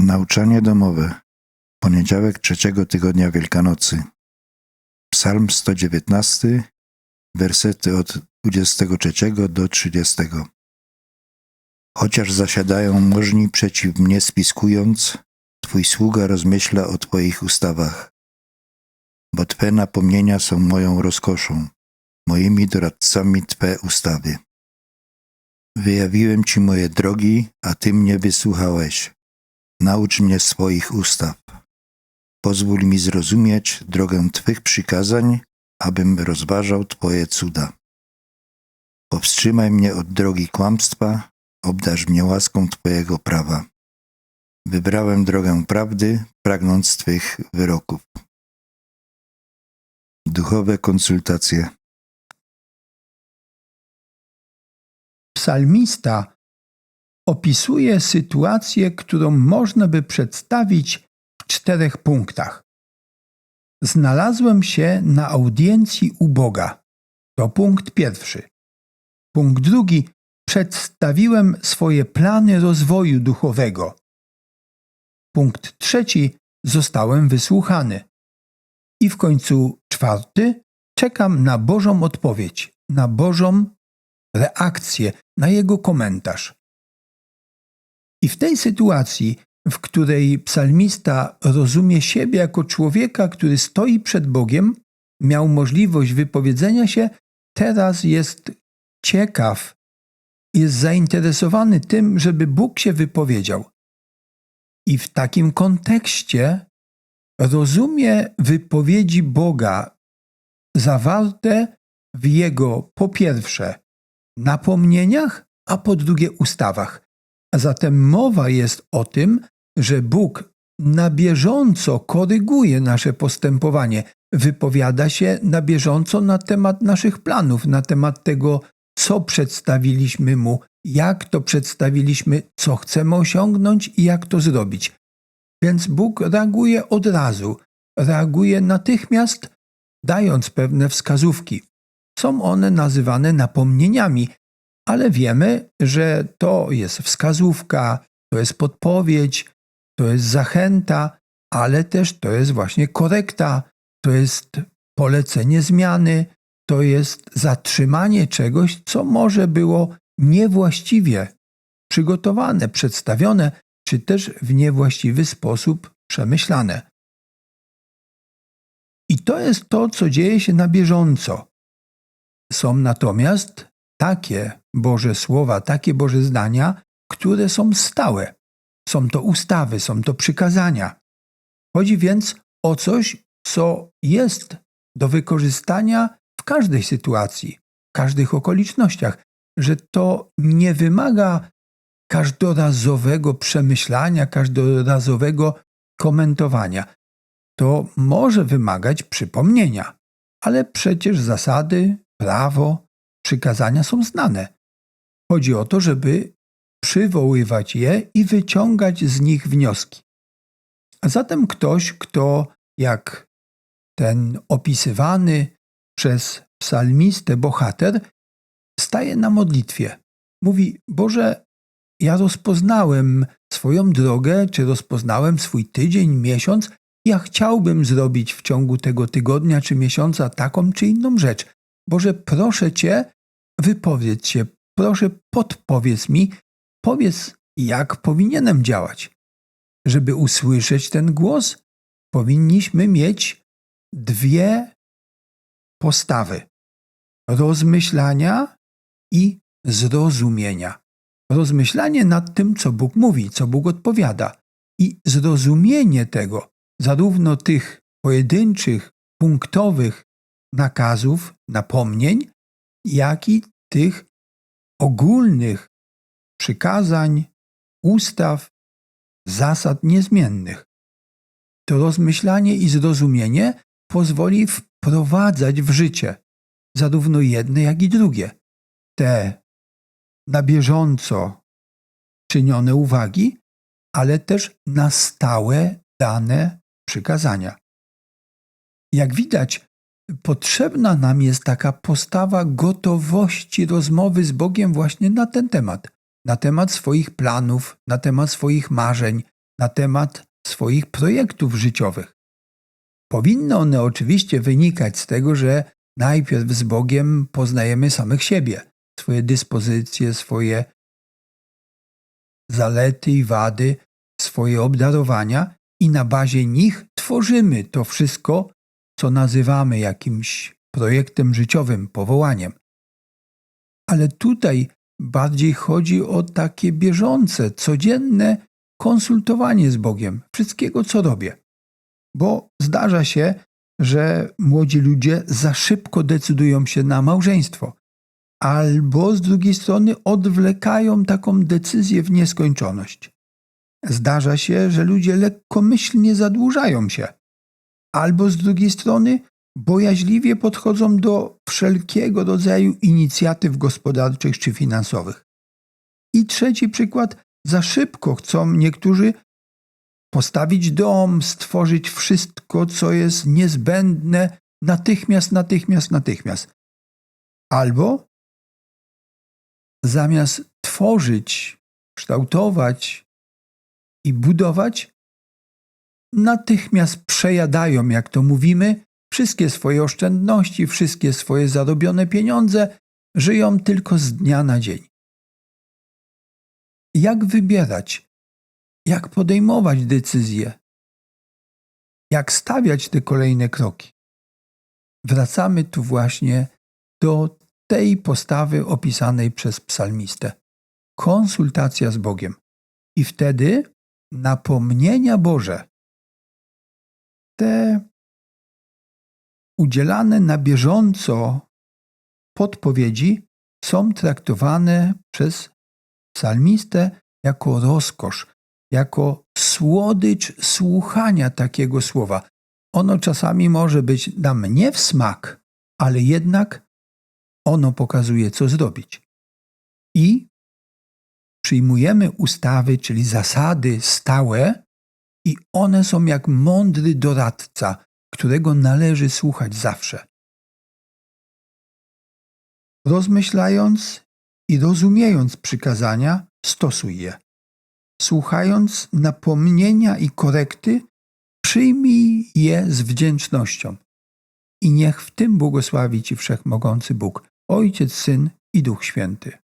Nauczanie domowe. Poniedziałek trzeciego tygodnia Wielkanocy. Psalm 119, wersety od 23 do 30. Chociaż zasiadają możni przeciw mnie spiskując, Twój sługa rozmyśla o Twoich ustawach. Bo Twe napomnienia są moją rozkoszą, moimi doradcami Twe ustawy. Wyjawiłem Ci moje drogi, a Ty mnie wysłuchałeś. Naucz mnie swoich ustaw. Pozwól mi zrozumieć drogę Twych przykazań, abym rozważał Twoje cuda. Powstrzymaj mnie od drogi kłamstwa, obdarz mnie łaską Twojego prawa. Wybrałem drogę prawdy, pragnąc Twych wyroków. Duchowe konsultacje. Psalmista opisuje sytuację, którą można by przedstawić w czterech punktach. Znalazłem się na audiencji u Boga. To punkt pierwszy. Punkt drugi. Przedstawiłem swoje plany rozwoju duchowego. Punkt trzeci. Zostałem wysłuchany. I w końcu czwarty. Czekam na Bożą odpowiedź, na Bożą reakcję, na jego komentarz. I w tej sytuacji, w której psalmista rozumie siebie jako człowieka, który stoi przed Bogiem, miał możliwość wypowiedzenia się, teraz jest ciekaw, jest zainteresowany tym, żeby Bóg się wypowiedział. I w takim kontekście rozumie wypowiedzi Boga zawarte w jego po pierwsze napomnieniach, a po drugie ustawach. A zatem mowa jest o tym, że Bóg na bieżąco koryguje nasze postępowanie, wypowiada się na bieżąco na temat naszych planów, na temat tego, co przedstawiliśmy Mu, jak to przedstawiliśmy, co chcemy osiągnąć i jak to zrobić. Więc Bóg reaguje od razu, reaguje natychmiast, dając pewne wskazówki. Są one nazywane napomnieniami, ale wiemy, że to jest wskazówka, to jest podpowiedź, to jest zachęta, ale też to jest właśnie korekta, to jest polecenie zmiany, to jest zatrzymanie czegoś, co może było niewłaściwie przygotowane, przedstawione, czy też w niewłaściwy sposób przemyślane. I to jest to, co dzieje się na bieżąco. Są natomiast takie Boże słowa, takie Boże zdania, które są stałe. Są to ustawy, są to przykazania. Chodzi więc o coś, co jest do wykorzystania w każdej sytuacji, w każdych okolicznościach, że to nie wymaga każdorazowego przemyślania, każdorazowego komentowania. To może wymagać przypomnienia, ale przecież zasady, prawo, przykazania są znane. Chodzi o to, żeby przywoływać je i wyciągać z nich wnioski. A zatem ktoś, kto jak ten opisywany przez psalmistę bohater, staje na modlitwie. Mówi: Boże, ja rozpoznałem swoją drogę, czy rozpoznałem swój tydzień, miesiąc. Ja chciałbym zrobić w ciągu tego tygodnia czy miesiąca taką czy inną rzecz. Boże, proszę Cię, wypowiedz się, proszę podpowiedz mi, powiedz, jak powinienem działać. Żeby usłyszeć ten głos, powinniśmy mieć dwie postawy: rozmyślania i zrozumienia. Rozmyślanie nad tym, co Bóg mówi, co Bóg odpowiada, i zrozumienie tego, zarówno tych pojedynczych, punktowych nakazów, napomnień, jak i tych ogólnych przykazań, ustaw, zasad niezmiennych. To rozmyślanie i zrozumienie pozwoli wprowadzać w życie zarówno jedne, jak i drugie. Te na bieżąco czynione uwagi, ale też na stałe dane przykazania. Jak widać, potrzebna nam jest taka postawa gotowości rozmowy z Bogiem właśnie na ten temat, na temat swoich planów, na temat swoich marzeń, na temat swoich projektów życiowych. Powinny one oczywiście wynikać z tego, że najpierw z Bogiem poznajemy samych siebie, swoje dyspozycje, swoje zalety i wady, swoje obdarowania i na bazie nich tworzymy to wszystko, co nazywamy jakimś projektem życiowym, powołaniem. Ale tutaj bardziej chodzi o takie bieżące, codzienne konsultowanie z Bogiem wszystkiego, co robię. Bo zdarza się, że młodzi ludzie za szybko decydują się na małżeństwo, albo z drugiej strony odwlekają taką decyzję w nieskończoność. Zdarza się, że ludzie lekkomyślnie zadłużają się, albo z drugiej strony bojaźliwie podchodzą do wszelkiego rodzaju inicjatyw gospodarczych czy finansowych. I trzeci przykład, za szybko chcą niektórzy postawić dom, stworzyć wszystko, co jest niezbędne natychmiast, natychmiast, natychmiast. Albo zamiast tworzyć, kształtować i budować, natychmiast przejadają, jak to mówimy, wszystkie swoje oszczędności, wszystkie swoje zarobione pieniądze, żyją tylko z dnia na dzień. Jak wybierać? Jak podejmować decyzje? Jak stawiać te kolejne kroki? Wracamy tu właśnie do tej postawy opisanej przez psalmistę. Konsultacja z Bogiem. I wtedy napomnienia Boże, te udzielane na bieżąco podpowiedzi są traktowane przez psalmistę jako rozkosz, jako słodycz słuchania takiego słowa. Ono czasami może być nam nie w smak, ale jednak ono pokazuje, co zrobić. I przyjmujemy ustawy, czyli zasady stałe, i one są jak mądry doradca, którego należy słuchać zawsze. Rozmyślając i rozumiejąc przykazania, stosuj je. Słuchając napomnienia i korekty, przyjmij je z wdzięcznością. I niech w tym błogosławi Ci Wszechmogący Bóg, Ojciec, Syn i Duch Święty.